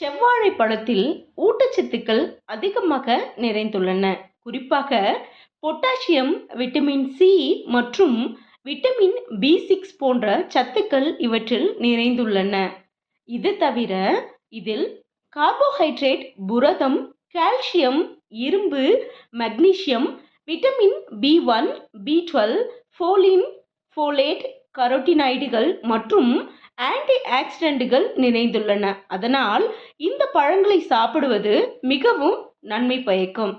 செவ்வாழை பழத்தில் ஊட்டச்சத்துக்கள் அதிகமாக நிறைந்துள்ளன. குறிப்பாக பொட்டாசியம் விட்டமின் சி மற்றும் விட்டமின் பி சிக்ஸ் போன்ற சத்துக்கள் இவற்றில் நிறைந்துள்ளன. இது தவிர இதில் கார்போஹைட்ரேட் புரதம் கால்சியம் இரும்பு magnesium vitamin B one B twelve folic folate கரோட்டினாய்டுகள் மற்றும் ஆன்டி ஆக்சிடென்ட்டுகள் நிறைந்துள்ளன. அதனால் இந்த பழங்களை சாப்பிடுவது மிகவும் நன்மை பயக்கும்.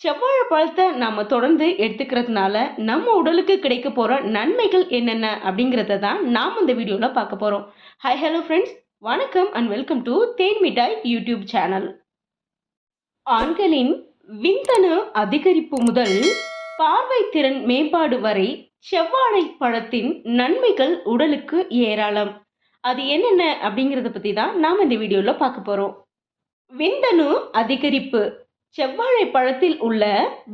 செவ்வாழை பழத்தை நம்ம தொடர்ந்து எடுத்துக்கிறதுனால நம்ம உடலுக்கு கிடைக்க போகிற நன்மைகள் என்னென்ன அப்படிங்கிறத தான் நாம் இந்த வீடியோவில் பார்க்க போகிறோம் ஹை ஹலோ ஃப்ரெண்ட்ஸ் வணக்கம் and welcome to Then Mittai YouTube channel ஆண்களின் விந்தணு அதிகரிப்பு முதல் பார்வை திறன் மேம்பாடு வரை செவ்வாழை பழத்தின் நன்மைகள் உடலுக்கு ஏராளம். அது என்னென்ன அப்படிங்கிறத பற்றி தான் நாம் இந்த வீடியோவில் பார்க்க போகிறோம் விந்தணு அதிகரிப்பு. செவ்வாழை பழத்தில் உள்ள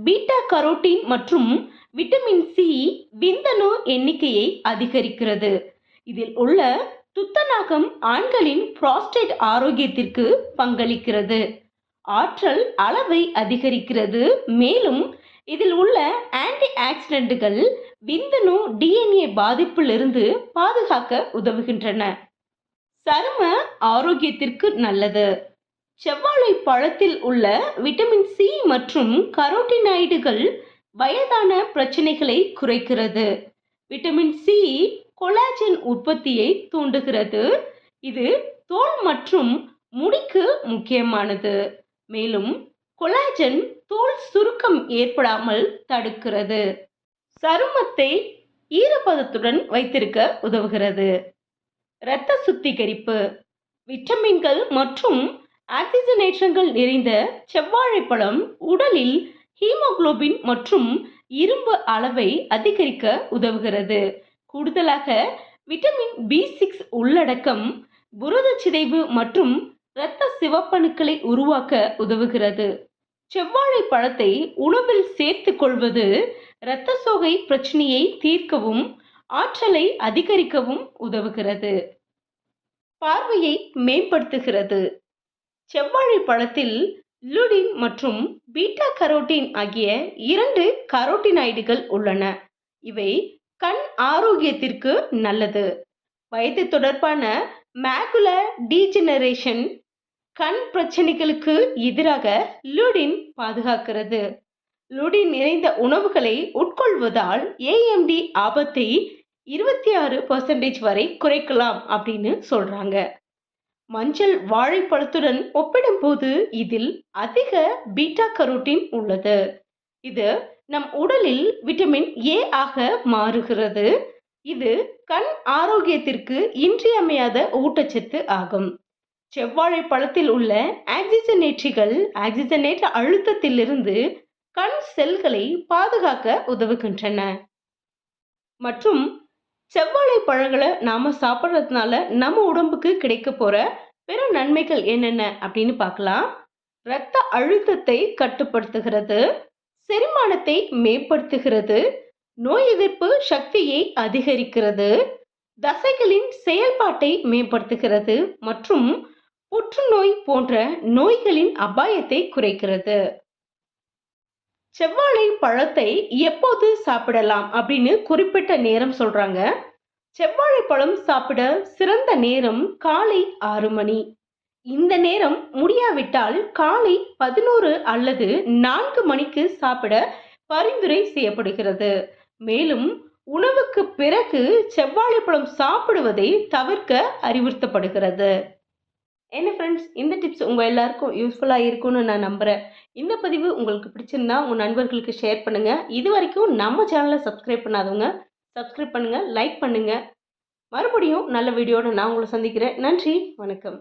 பீட்டா கரோட்டின் மற்றும் விட்டமின் சி விந்தணு எண்ணிக்கையை அதிகரிக்கிறது. இதில் உள்ள துத்தநாகம் ஆண்களின் புரோஸ்டேட் ஆரோக்கியத்திற்கு பங்களிக்கிறது. ஆற்றல் அளவை அதிகரிக்கிறது. மேலும் இதில் உள்ள ஆன்டி ஆக்சிடென்ட்டுகள் விந்தணு டிஎன்ஏ பாதிப்பிலிருந்து பாதுகாக்க உதவுகின்றன. சரும ஆரோக்கியத்திற்கு நல்லது. செவ்வாழை பழத்தில் உள்ள விட்டமின் சி மற்றும் கரோட்டினாய்டுகள் வயதான பிரச்சனைகளை குறைக்கிறது. விட்டமின் சி கொலாஜன் உற்பத்தியை தூண்டுகிறது. இது தோல் மற்றும் முடிக்கு முக்கியமானது. மேலும் கொலாஜன் தோல் சுருக்கம் ஏற்படாமல் தடுக்கிறது. சருமத்தை ஈரப்பதத்துடன் வைத்திருக்க உதவுகிறது. இரத்த சுத்திகரிப்பு விட்டமின்கள் மற்றும் ஆக்சிஜனேற்றங்கள் நிறைந்த செவ்வாழைப்பழம் உடலில் ஹீமோகுளோபின் மற்றும் இரும்பு அளவை அதிகரிக்க உதவுகிறது. கூடுதலாக விட்டமின் பி சிக்ஸ் உள்ளடக்கம் புரத சிதைவு மற்றும் இரத்த சிவப்பணுக்களை உருவாக்க உதவுகிறது. செவ்வாழை பழத்தை உணவில் சேர்த்து கொள்வது இரத்த சோகை பிரச்சனையை தீர்க்கவும் ஆற்றலை அதிகரிக்கவும் உதவுகிறது. பார்வையை மேம்படுத்துகிறது. செவ்வாழை பழத்தில் லுடின் மற்றும் பீட்டா கரோட்டின் ஆகிய இரண்டு கரோட்டினாய்டுகள் உள்ளன. இவை கண் ஆரோக்கியத்திற்கு நல்லது. வயது தொடர்பான மேகுல டீஜெனரேஷன் கண் பிரச்சனைகளுக்கு எதிராக லுடின் பாதுகாக்கிறது. லுடின் நிறைந்த உணவுகளை உட்கொள்வதால் ஏஎம்டி ஆபத்தை இருபத்தி ஆறு பர்சன்டேஜ் வரை குறைக்கலாம் அப்படின்னு சொல்றாங்க. மஞ்சள் வாழைப்பழத்துடன் ஒப்பிடும்போது இதில் அதிக பீட்டா கரோட்டின் உள்ளது. இது நம் உடலில் விட்டமின் ஏ ஆக மாறுகிறது. இது கண் ஆரோக்கியத்திற்கு இன்றியமையாத ஊட்டச்சத்து ஆகும். செவ்வாழை பழத்தில் உள்ள ஆக்சிஜனேற்றிகள் ஆக்சிஜனேற்ற அழுத்தத்திலிருந்து கண் செல்களை பாதுகாக்க உதவுகின்றன. மற்றும் செவ்வாழை பழங்களை நாம சாப்பிட்றதுனால நம்ம உடம்புக்கு கிடைக்க போற பிற நன்மைகள் என்னென்ன அப்படின்னு பார்க்கலாம். இரத்த அழுத்தத்தை கட்டுப்படுத்துகிறது. செரிமானத்தை மேம்படுத்துகிறது. நோய் எதிர்ப்பு சக்தியை அதிகரிக்கிறது. தசைகளின் செயல்பாட்டை மேம்படுத்துகிறது மற்றும் புற்றுநோய் போன்ற நோய்களின் அபாயத்தை குறைக்கிறது. செவ்வாழை பழத்தை எப்போது சாப்பிடலாம் அப்படின்னு குறிப்பிட்ட நேரம் சொல்றாங்க. செவ்வாழை பழம் சாப்பிட சிறந்த நேரம் காலை ஆறு மணி. இந்த நேரம் முடியாவிட்டால் காலை பதினோரு அல்லது நான்கு மணிக்கு சாப்பிட பரிந்துரை செய்யப்படுகிறது. மேலும் உணவுக்கு பிறகு செவ்வாழைப்பழம் சாப்பிடுவதை தவிர்க்க அறிவுறுத்தப்படுகிறது. என்ன ஃப்ரெண்ட்ஸ் இந்த டிப்ஸ் உங்கள் எல்லாருக்கும் யூஸ்ஃபுல்லாக இருக்கும்னு நான் நம்புகிறேன் இந்த பதிவு உங்களுக்கு பிடிச்சிருந்தா உங்கள் நண்பர்களுக்கு ஷேர் பண்ணுங்கள் இது வரைக்கும் நம்ம சேனலை சப்ஸ்கிரைப் பண்ணாதவங்க சப்ஸ்கிரைப் பண்ணுங்கள் லைக் பண்ணுங்கள் மறுபடியும் நல்ல வீடியோட நான் உங்களை சந்திக்கிறேன். நன்றி வணக்கம்.